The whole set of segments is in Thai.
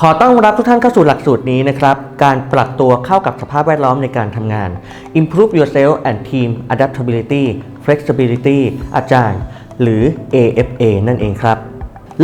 ขอต้อนรับทุกท่านเข้าสู่หลักสูตรนี้นะครับ การปรับตัวเข้ากับสภาพแวดล้อมในการทำงาน Improve Yourself and Team Adaptability Flexibility อาจารย์ หรือ AFA นั่นเองครับ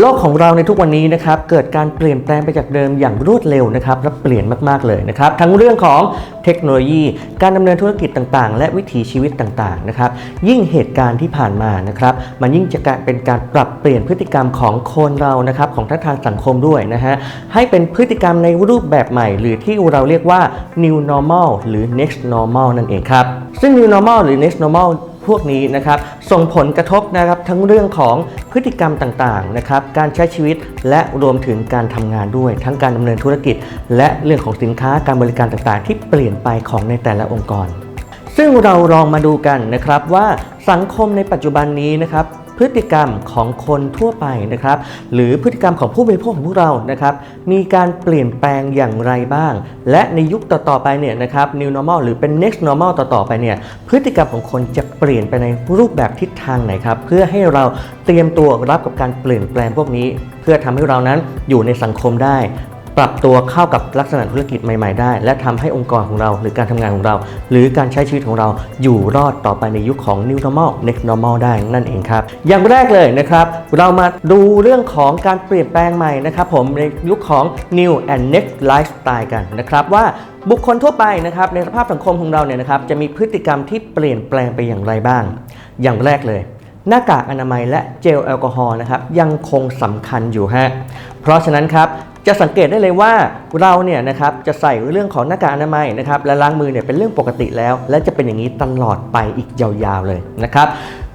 โลกของเราในทุกวันนี้นะครับเกิดการเปลี่ยนแปลงไปจากเดิมอย่างรวดเร็วนะครับและเปลี่ยนมากๆเลยนะครับทั้งเรื่องของเทคโนโลยี การดำเนินธุรกิจต่างๆ และวิถีชีวิตต่างๆนะครับยิ่งเหตุการณ์ที่ผ่านมานะครับมันยิ่งจะเป็นการปรับเปลี่ยนพฤติกรรมของคนเรานะครับของทั้งทางสังคมด้วยนะฮะให้เป็นพฤติกรรมในรูปแบบใหม่ หรือที่เราเรียกว่า new normal หรือ next normal นั่นเองครับซึ่ง new normal หรือ next normal พวกนี้นะครับส่งผลกระทบนะครับทั้งเรื่องของพฤติกรรมต่างๆนะครับการใช้ชีวิตและรวมถึงการทำงานด้วย ทั้งการดำเนินธุรกิจ และเรื่องของสินค้าการบริการต่างๆ ที่เปลี่ยนไปของในแต่ละองค์กร ซึ่งเราลองมาดูกันนะครับว่าสังคมในปัจจุบันนี้นะครับ พฤติกรรมของคนทั่วไปนะครับ หรือพฤติกรรมของผู้บริโภคของพวกเรานะครับ มีการเปลี่ยนแปลงอย่างไรบ้าง และในยุคต่อๆไปเนี่ยนะครับ new normal หรือเป็น next normal ต่อๆไปเนี่ยพฤติกรรมของคนจะเปลี่ยนไปในรูปแบบทิศทางไหนครับ เพื่อให้เราเตรียมตัวรับกับการเปลี่ยนแปลงพวกนี้ เพื่อทำให้เรานั้นอยู่ในสังคมได้ ปรับตัวเข้ากับลักษณะธุรกิจใหม่ ๆ ได้ และทำให้องค์กรของเราหรือการทำงานของเรา หรือการใช้ชีวิตของเราอยู่รอดต่อไปในยุคของ New Normal Next Normal ได้นั่นเองครับ อย่างแรกเลยนะครับ เรามาดูเรื่องของการเปลี่ยนแปลงใหม่นะครับผมในยุคของ New and Next Lifestyle กันนะครับว่าบุคคลทั่วไปนะครับในสภาพสังคมของเราเนี่ยนะครับจะมีพฤติกรรมที่เปลี่ยนแปลงไปอย่างไรบ้าง อย่างแรกเลยหน้ากากอนามัยและเจลแอลกอฮอล์นะครับยังคงสำคัญอยู่ฮะเพราะฉะนั้นครับ จะสังเกตได้เลยว่าเราเนี่ยนะครับจะใส่เรื่องของหน้ากากอนามัยนะครับและล้างมือเนี่ยเป็นเรื่องปกติแล้ว และจะเป็นอย่างนี้ตลอดไปอีกยาวๆเลยนะครับ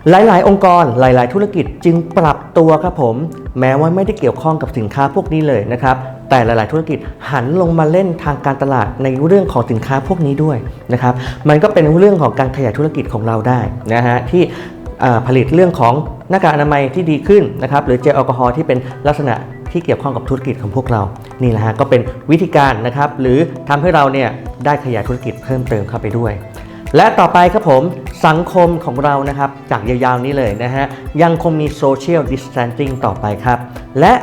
หลาย ๆ องค์กรหลาย ๆ ธุรกิจจึงปรับตัวครับผม แม้ว่าไม่ได้เกี่ยวข้องกับสินค้าพวกนี้เลยนะครับแต่หลาย ๆ ธุรกิจหันลงมาเล่นทางการตลาดในเรื่องของสินค้าพวกนี้ด้วยนะครับมันก็เป็นเรื่องของการขยายธุรกิจของเราได้นะฮะที่ผลิตเรื่องของหน้ากากอนามัยที่ดีขึ้นนะครับหรือเจลแอลกอฮอล์ที่เป็นลักษณะ ที่เกี่ยวข้องกับธุรกิจของพวกเรา นี่แหละฮะก็เป็นวิธีการนะครับหรือทำให้เราเนี่ยได้ขยายธุรกิจเพิ่มเติมเข้าไปด้วย และต่อไปครับผมสังคมของเรานะครับจากยาวๆนี้เลยนะฮะยังคงมีโซเชียลดิสแทนซิ่งต่อไปครับ และ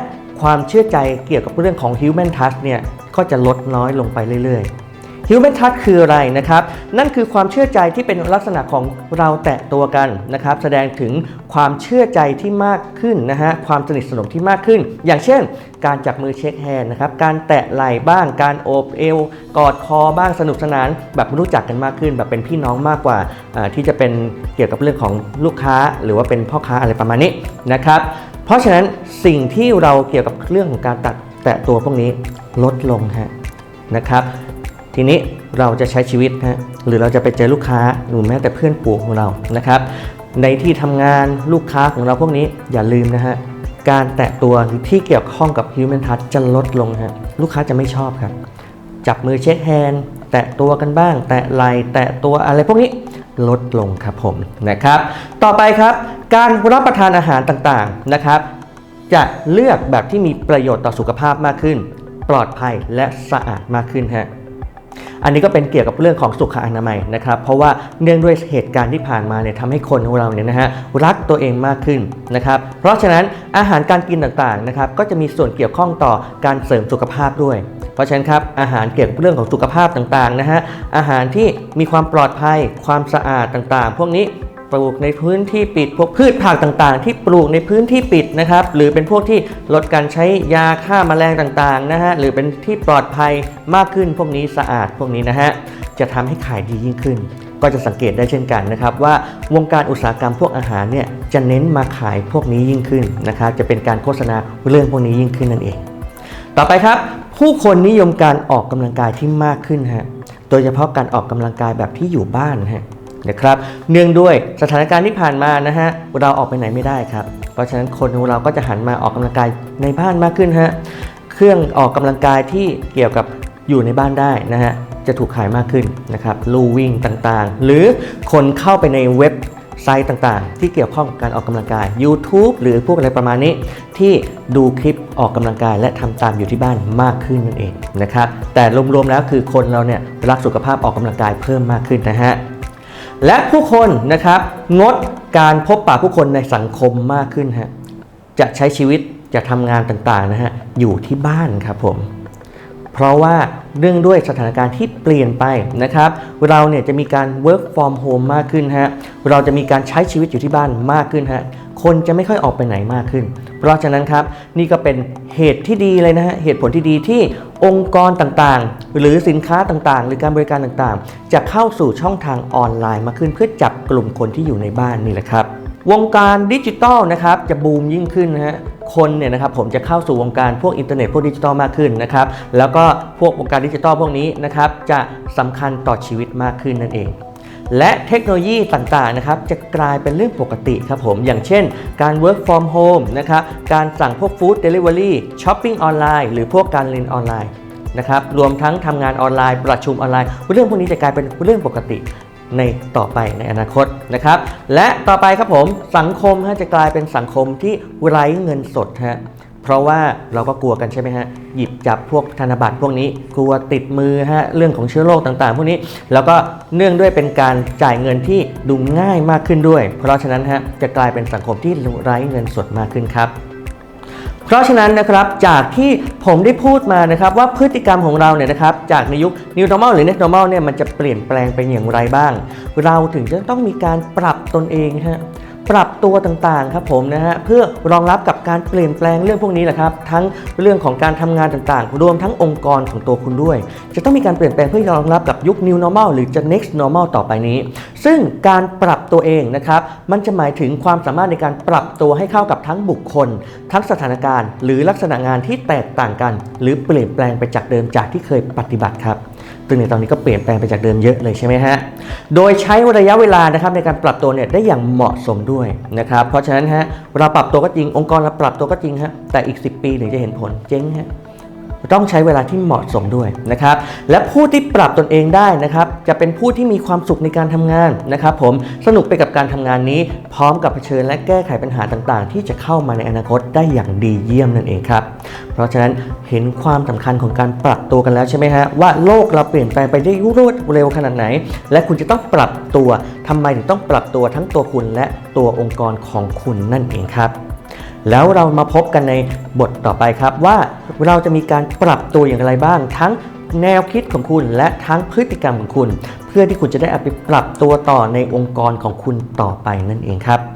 ความเชื่อใจเกี่ยวกับเรื่องของ human touch เนี่ยก็จะลดน้อยลงไปเรื่อยๆ Human Touch คืออะไรนะครับ นั่นคือความเชื่อใจที่เป็นลักษณะของเราแตะตัวกันนะครับ แสดงถึงความเชื่อใจที่มากขึ้นนะฮะ ความสนิทสนมที่มากขึ้น อย่างเช่น การจับมือเช็คแฮนด์นะครับ การแตะไหล่บ้าง การโอบเอว กอดคอบ้างสนุกสนาน แบบรู้จักกันมากขึ้น แบบเป็นพี่น้องมากกว่า ที่จะเป็นเกี่ยวกับเรื่องของลูกค้า หรือว่าเป็นพ่อค้าอะไรประมาณนี้นะครับ เพราะฉะนั้นสิ่งที่เราเกี่ยวกับเรื่องของการตัดแตะตัวพวกนี้ลดลงฮะนะครับ ทีนี้เราจะใช้ชีวิตนะฮะหรือเราจะไปเจอลูกค้าหรือแม้แต่เพื่อนฝูงของเรานะครับ ในที่ทำงานลูกค้าของเราพวกนี้อย่าลืมนะฮะการแตะตัวหรือที่เกี่ยวข้องกับ Human Touch จะลดลงฮะลูกค้าจะไม่ชอบครับ จับมือเช็คแฮนด์แตะตัวกันบ้าง แตะไหล่แตะตัวอะไรพวกนี้ลดลงครับผมนะครับ ต่อไปครับ การรับประทานอาหารต่างๆนะครับ จะเลือกแบบที่มีประโยชน์ต่อสุขภาพมากขึ้น ปลอดภัยและสะอาดมากขึ้นฮะ อันนี้ก็เป็นเกี่ยวกับเรื่องของสุขอนามัยนะครับเพราะว่าเนื่องด้วยเหตุการณ์ที่ผ่านมาเนี่ยทำให้คนของเราเนี่ยนะฮะรักตัวเองมากขึ้นนะครับเพราะฉะนั้นอาหารการกินต่างๆนะครับก็จะมีส่วนเกี่ยวข้องต่อการเสริมสุขภาพด้วย เพราะฉะนั้นครับอาหารเกี่ยวกับเรื่องของสุขภาพต่างๆนะฮะอาหารที่มีความปลอดภัยความสะอาดต่างๆ พวกนี้ ปลูกในพื้นที่ปิดพวกพืชผักต่างๆ ที่ปลูกในพื้นที่ปิดนะครับ หรือเป็นพวกที่ลดการใช้ยาฆ่าแมลงต่างๆนะฮะหรือเป็นที่ปลอดภัยมากขึ้นพวกนี้สะอาดพวกนี้นะฮะจะทำให้ขายดียิ่งขึ้น ก็จะสังเกตได้เช่นกันนะครับ ว่าวงการอุตสาหกรรมพวกอาหารเนี่ยจะเน้นมาขายพวกนี้ยิ่งขึ้นนะครับจะเป็นการโฆษณาเรื่องพวกนี้ยิ่งขึ้นนั่นเอง ต่อไปครับ ผู้คนนิยมการออกกำลังกายที่มากขึ้นฮะโดยเฉพาะการออกกำลังกายแบบที่อยู่บ้านฮะ นะครับ เนื่องด้วยสถานการณ์ที่ผ่านมานะฮะเราออกไปไหนไม่ได้ครับ เพราะฉะนั้นคนของเราก็จะหันมาออกกำลังกายในบ้านมากขึ้นฮะเครื่องออกกำลังกายที่เกี่ยวกับอยู่ในบ้านได้นะฮะจะถูกขายมากขึ้นนะครับลู่วิ่งต่างๆ หรือคนเข้าไปในเว็บไซต์ต่างๆ ที่เกี่ยวข้องกับการออกกำลังกาย YouTube หรือพวกอะไรประมาณนี้ ที่ดูคลิปออกกำลังกาย และทำตามอยู่ที่บ้านมากขึ้นนั่นเองนะครับแต่รวมๆแล้วคือคนเราเนี่ยรักสุขภาพออกกำลังกายเพิ่มมากขึ้นนะฮะ และผู้คนนะครับงดการพบปะผู้คนในสังคมมากขึ้นฮะจะใช้ชีวิตจะทำงานต่างๆนะฮะอยู่ที่บ้านครับผม เพราะว่าเนื่องด้วยสถานการณ์ที่เปลี่ยนไปนะครับ เราเนี่ยจะมีการ work from home มากขึ้นฮะเราจะมีการใช้ชีวิตอยู่ที่บ้านมากขึ้นฮะ คนจะไม่ค่อยออกไปไหนมากขึ้น เพราะฉะนั้นครับนี่ก็เป็นเหตุที่ดีเลยนะฮะเหตุผลที่ดีที่องค์กรต่างๆ หรือสินค้าต่างๆ หรือการบริการต่างๆ จะเข้าสู่ช่องทางออนไลน์มากขึ้น เพื่อจับกลุ่มคนที่อยู่ในบ้านนี่แหละครับ วงการดิจิทัลนะครับจะบูมยิ่งขึ้นนะฮะคนเนี่ยนะครับผมจะเข้าสู่วงการพวกอินเทอร์เน็ตพวกดิจิทัลมากขึ้นนะครับแล้วก็พวกวงการดิจิทัลพวกนี้นะครับจะสำคัญต่อชีวิตมากขึ้นนั่นเอง และเทคโนโลยีต่างๆนะครับจะกลายเป็นเรื่องปกติครับผม อย่างเช่น การ work from home นะครับการสั่งพวก food delivery shopping ออนไลน์หรือพวกการเรียนออนไลน์นะครับรวมทั้งทำงานออนไลน์ ประชุมออนไลน์ เรื่องพวกนี้จะกลายเป็นเรื่องปกติในต่อไปในอนาคตนะครับ และต่อไปครับผมสังคมฮะจะกลายเป็นสังคมที่ไร้เงินสดฮะ เพราะว่าเราก็กลัวกันใช่ไหมฮะ หยิบจับพวกธนบัตรพวกนี้ กลัวติดมือฮะ เรื่องของเชื้อโรคต่างๆ พวกนี้ แล้วก็เนื่องด้วยเป็นการจ่ายเงินที่ดูง่ายมากขึ้นด้วย เพราะฉะนั้นฮะ จะกลายเป็นสังคมที่ไร้เงินสดมากขึ้นครับเพราะฉะนั้นนะครับจากที่ผมได้พูดมานะครับว่าพฤติกรรมของเราเนี่ยนะครับจากในยุค New Normal หรือ Next Normal เนี่ยมันจะเปลี่ยนแปลงไปอย่างไรบ้าง เราถึงจะต้องมีการปรับตนเองฮะ ปรับตัวต่างๆครับผมนะฮะเพื่อรองรับกับการเปลี่ยนแปลงเรื่องพวกนี้แหละครับ ทั้งเรื่องของการทำงานต่างๆ รวมทั้งองค์กรของตัวคุณด้วย จะต้องมีการเปลี่ยนแปลงเพื่อรองรับกับยุค New Normal หรือจะ Next Normal ต่อไปนี้ ซึ่งการปรับตัวเองนะครับมันจะหมายถึงความสามารถในการปรับตัวให้เข้ากับทั้งบุคคล ทั้งสถานการณ์ หรือลักษณะงานที่แตกต่างกัน หรือเปลี่ยนแปลงไปจากเดิมจากที่เคยปฏิบัติครับ ซึ่งในตอนนี้ก็เปลี่ยนแปลงไปจากเดิมเยอะเลยใช่ไหมฮะ โดยใช้ระยะเวลานะครับในการปรับตัวเนี่ยได้อย่างเหมาะสมด้วยนะครับ เพราะฉะนั้นฮะเราปรับตัวก็จริงองค์กรเราปรับตัวก็จริงฮะแต่อีก 10 ปีถึงจะเห็นผลเจ๊งฮะ ต้องใช้เวลาที่เหมาะสมด้วยนะครับ และผู้ที่ปรับตนเองได้นะครับ จะเป็นผู้ที่มีความสุขในการทำงานนะครับ ผมสนุกไปกับการทำงานนี้ พร้อมกับเผชิญและแก้ไขปัญหาต่างๆ ที่จะเข้ามาในอนาคตได้อย่างดีเยี่ยมนั่นเองครับ เพราะฉะนั้นเห็นความสำคัญของการปรับตัวกันแล้วใช่ไหมฮะว่าโลกเราเปลี่ยนแปลงไปได้รวดเร็วขนาดไหน และคุณจะต้องปรับตัวทำไมถึงต้องปรับตัวทั้งตัวคุณและตัวองค์กรของคุณนั่นเองครับ แล้วเรามาพบกันในบทต่อไปครับว่าเราจะมีการปรับตัวอย่างไรบ้าง ทั้งแนวคิดของคุณและทั้งพฤติกรรมของคุณ เพื่อที่คุณจะได้เอาไปปรับตัวต่อในองค์กรของคุณต่อไปนั่นเองครับ